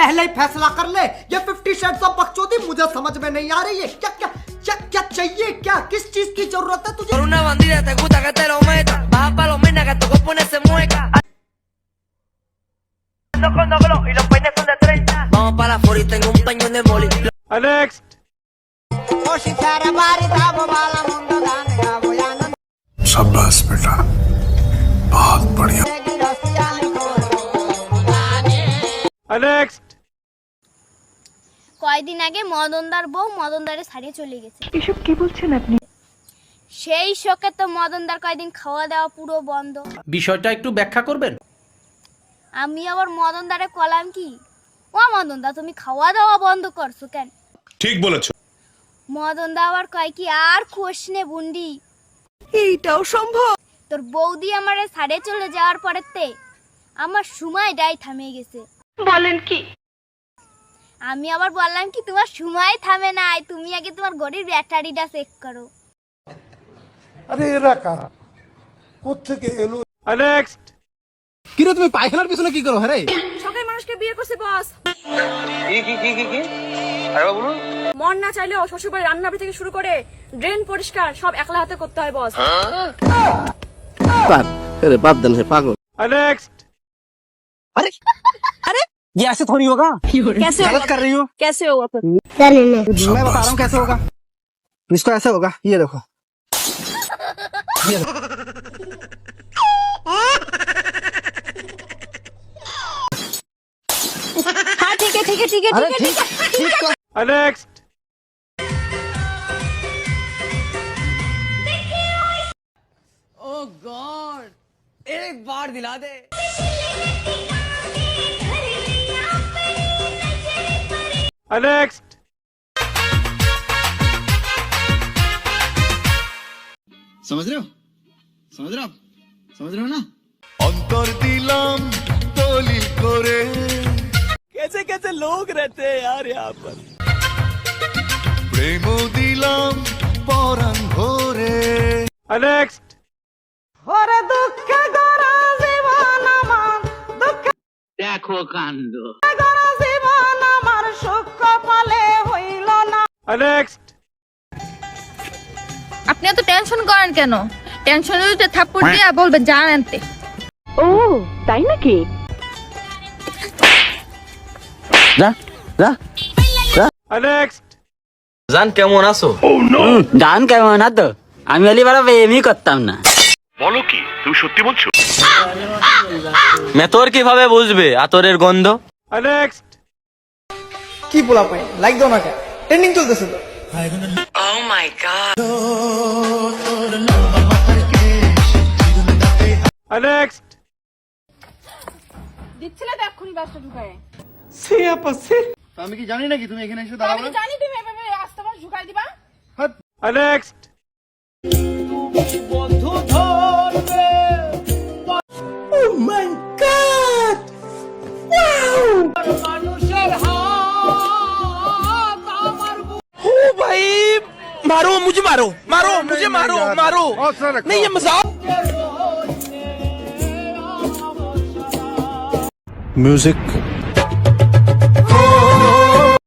पहले ही फैसला कर ले ये 50 शेड्स ऑफ़ बकचोदी मुझे समझ में नहीं आ रही है। क्या क्या क्या क्या चाहिए क्या किस चीज़ की ज़रूरत है तुझे? Next? কয়দিন আগে মদনদার বউ মদনদারে ছাড়িয়ে চলে গেছে। এসব কি বলছেন আপনি? সেই শোকে তো মদনদার কয়দিন খাওয়া দাওয়া পুরো বন্ধ। বিষয়টা একটু ব্যাখ্যা করবেন? আমি আবার মদনদারে কলাম কি? ও মদনদা তুমি খাওয়া দাওয়া বন্ধ করছ কেন? ঠিক বলেছ। মদনদা আবার কয় কি আর নে বুন্ডি। এইটাও সম্ভব। তোর বৌদি আমারে ছাড়ে চলে যাওয়ার পরেতে আমার সময়টাই থামে গেছে। বলেন কি? আমি আবার বললাম কি তোমার সময় থামে নাই তুমি আগে তোমার ঘড়ির ব্যাটারিটা চেক করো। আরে এরা কারা? কোথেকে এলো? next! কিরে তুমি পায়খানার পিছনে কি করো হ্যাঁ রে? সবাই মানুষকে বিয়ে করছে বস কি কি কি কি কি? আরে বলুন। মন না চাইলেও শ্বশুরবাড়ির রান্নাবাড়ি থেকে শুরু করে ড্রেন পরিষ্কার সব একলা হাতে করতে হয় বস next ये ऐसे थोड़ी होगा। कैसे गलत कर रही हो। कैसे होगा फिर? मैं बता रहा हूँ कैसे होगा। इसको ऐसे होगा ये देखो। ये हाँ ठीक है ठीक है ठीक है अरे ठीक है ठीक ठीक next ओ गॉड एक बार दिला दे। नेक्स्ट समझ रहे हो? समझ रहे हो समझ रहे हो ना? अंतर दिलाम तोली कोरे। कैसे कैसे लोग रहते हैं यार यहाँ पर? प्रेमो दिलाम पौरंग हो रे नेक्स्ट next next. আপনি এত টেনশন করেন কেন? টেনশন দিতে থাপ্পড় দিয়া বলবেন জান আনতে। ও তাই নাকি? next. জান কেমন আছো? গান কেমন না তো আমি অলি বারা এমই করতাম না। মে তোর কীভাবে বুঝবে? আতরের গন্ধ? কি বলা পাই লাইক দাও না ট্রেন্ডিং চলতেছে তো। Oh my god. next দিচ্ছিলে তো এক্ষুনি বাসটা ঢুকায়। আমি কি জানি নাকি? তুমি এখানে এসে দাঁড়াবে আমি জানি তুমি এভাবে আস্তে ঢুকাই দিবা। next मारो मुझे मारो मारो मुझे मारो मारो नहीं ये मजाक म्यूजिक